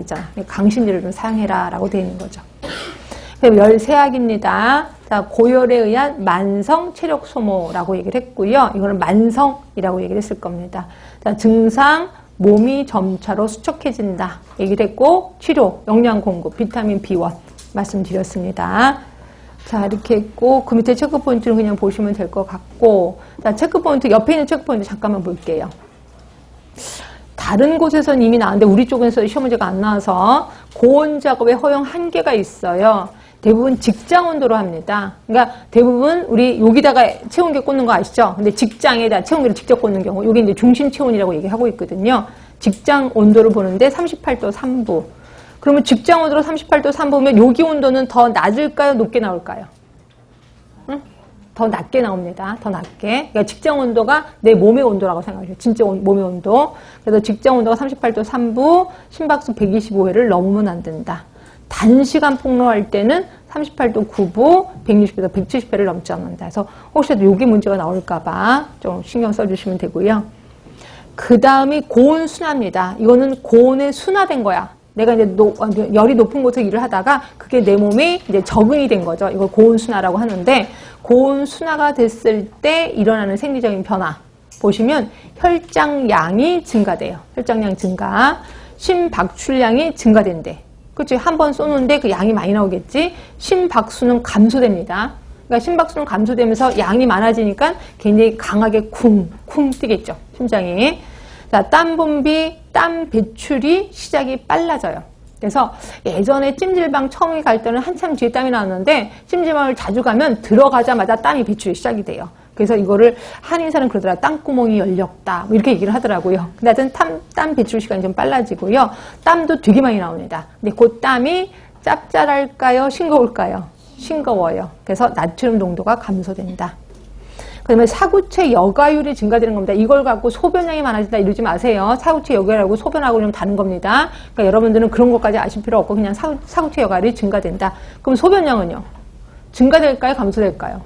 있잖아. 강신제를 좀 사용해라 라고 되어 있는 거죠. 그럼 열세약입니다. 자, 고열에 의한 만성 체력 소모라고 얘기를 했고요. 이거는 만성이라고 얘기를 했을 겁니다. 자, 증상, 몸이 점차로 수척해진다. 얘기를 했고, 치료, 영양 공급, 비타민 B1 말씀드렸습니다. 자, 이렇게 했고, 그 밑에 체크포인트는 그냥 보시면 될 것 같고, 자, 체크포인트, 옆에 있는 체크포인트 잠깐만 볼게요. 다른 곳에서는 이미 나왔는데 우리 쪽에서 시험 문제가 안 나와서 고온 작업에 허용 한계가 있어요. 대부분 직장 온도로 합니다. 그러니까 대부분 우리 여기다가 체온계 꽂는 거 아시죠? 근데 직장에다 체온계를 직접 꽂는 경우 여기 이제 중심 체온이라고 얘기하고 있거든요. 직장 온도를 보는데 38도 3부. 그러면 직장 온도로 38도 3부면 여기 온도는 더 낮을까요? 높게 나올까요? 응? 더 낮게 나옵니다. 더 낮게. 그러니까 직장 온도가 내 몸의 온도라고 생각하세요. 진짜 온- 몸의 온도. 그래서 직장 온도가 38도 3부, 심박수 125회를 넘으면 안 된다. 단시간 폭로할 때는 38도 9부, 160에서 170회를 넘지 않는다. 그래서 혹시라도 여기 문제가 나올까봐 좀 신경 써주시면 되고요. 그 다음이 고온 순화입니다. 이거는 고온에 순화된 거야. 내가 이제 노- 어, 열이 높은 곳에서 일을 하다가 그게 내 몸에 이제 적응이 된 거죠. 이걸 고온 순화라고 하는데 고온 순화가 됐을 때 일어나는 생리적인 변화 보시면 혈장량이 증가돼요. 혈장량 증가, 심박출량이 증가된대. 그렇지? 한 번 쏘는데 그 양이 많이 나오겠지? 심박수는 감소됩니다. 그러니까 심박수는 감소되면서 양이 많아지니까 굉장히 강하게 쿵쿵 뛰겠죠. 심장이. 자, 땀 분비, 땀 배출이 시작이 빨라져요. 그래서 예전에 찜질방 처음에 갈 때는 한참 뒤에 땀이 나왔는데 찜질방을 자주 가면 들어가자마자 땀이 배출이 시작이 돼요. 그래서 이거를 한의사는 그러더라. 땀구멍이 열렸다. 뭐 이렇게 얘기를 하더라고요. 근데 하여튼 땀, 땀 배출 시간이 좀 빨라지고요. 땀도 되게 많이 나옵니다. 근데 그 땀이 짭짤할까요? 싱거울까요? 싱거워요. 그래서 나트륨 농도가 감소된다. 그다음에 사구체 여가율이 증가되는 겁니다. 이걸 갖고 소변량이 많아진다 이러지 마세요. 사구체 여가율하고 소변하고 좀 다른 겁니다. 그러니까 여러분들은 그런 것까지 아실 필요 없고 그냥 사, 사구체 여가율이 증가된다. 그럼 소변량은요? 증가될까요? 감소될까요?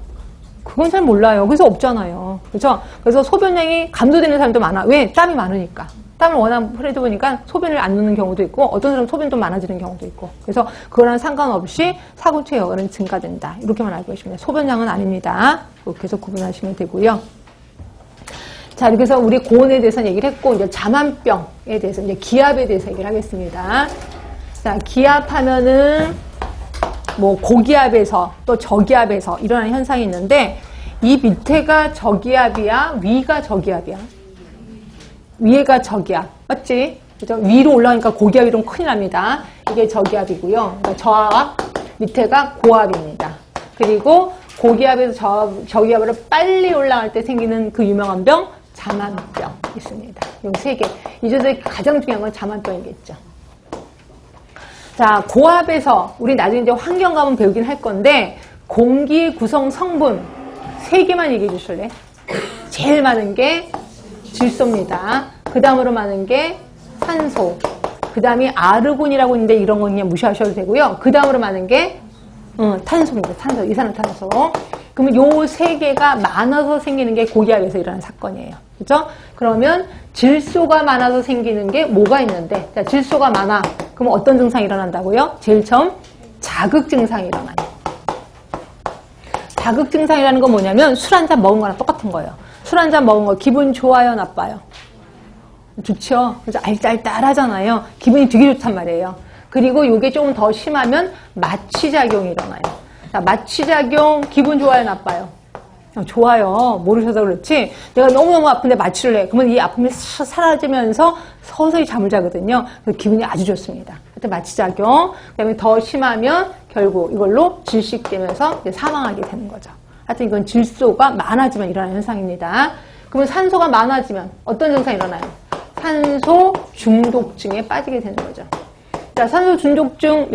그건 잘 몰라요. 그래서 없잖아요. 그렇죠? 그래서 소변량이 감소되는 사람도 많아. 왜? 땀이 많으니까. 땀을 워낙 흐려져 보니까 소변을 안 넣는 경우도 있고 어떤 사람은 소변도 많아지는 경우도 있고 그래서 그거랑 상관없이 사구체 여가는 증가된다. 이렇게만 알고 계시면. 소변량은 아닙니다. 그렇게 해서 구분하시면 되고요. 자, 이렇게 해서 우리 고온에 대해서는 얘기를 했고 이제 자만병에 대해서 이제 기압에 대해서 얘기를 하겠습니다. 자, 기압하면은 뭐 고기압에서 또 저기압에서 일어나는 현상이 있는데 이 밑에가 저기압이야 위가 저기압이야 위에가 저기압 맞지? 그죠? 위로 올라가니까 고기압이 좀 큰일 납니다 이게 저기압이고요 그러니까 저압 밑에가 고압입니다 그리고 고기압에서 저, 저기압으로 빨리 올라갈 때 생기는 그 유명한 병 자만병 있습니다 이 세 개. 이 중에서 가장 중요한 건 자만병이겠죠 자, 고압에서 우리 나중에 이제 환경감은 배우긴 할 건데 공기 구성 성분 세 개만 얘기해 주실래? 제일 많은 게 질소입니다. 그 다음으로 많은 게 산소. 그 다음이 아르곤이라고 있는데 이런 건 그냥 무시하셔도 되고요. 그 다음으로 많은 게 음, 탄소입니다. 탄소, 이산화탄소. 그러면 요 세 개가 많아서 생기는 게 고기압에서 일어나는 사건이에요. 그죠? 그러면 질소가 많아서 생기는 게 뭐가 있는데, 자, 질소가 많아. 그럼 어떤 증상이 일어난다고요? 제일 처음 자극 증상이 일어나요. 자극 증상이라는 건 뭐냐면 술 한 잔 먹은 거랑 똑같은 거예요. 술 한 잔 먹은 거 기분 좋아요, 나빠요? 좋죠. 그래서 알딸딸하잖아요. 기분이 되게 좋단 말이에요. 그리고 이게 조금 더 심하면 마취작용이 일어나요. 자, 마취작용 기분 좋아요, 나빠요? 어, 좋아요. 모르셔서 그렇지. 내가 너무너무 아픈데 마취를 해. 그러면 이 아픔이 사- 사라지면서 서서히 잠을 자거든요. 그 기분이 아주 좋습니다. 하여튼 마취작용. 그 다음에 더 심하면 결국 이걸로 질식되면서 사망하게 되는 거죠. 하여튼 이건 질소가 많아지면 일어나는 현상입니다. 그러면 산소가 많아지면 어떤 증상이 일어나요? 산소 중독증에 빠지게 되는 거죠. 자, 산소 중독증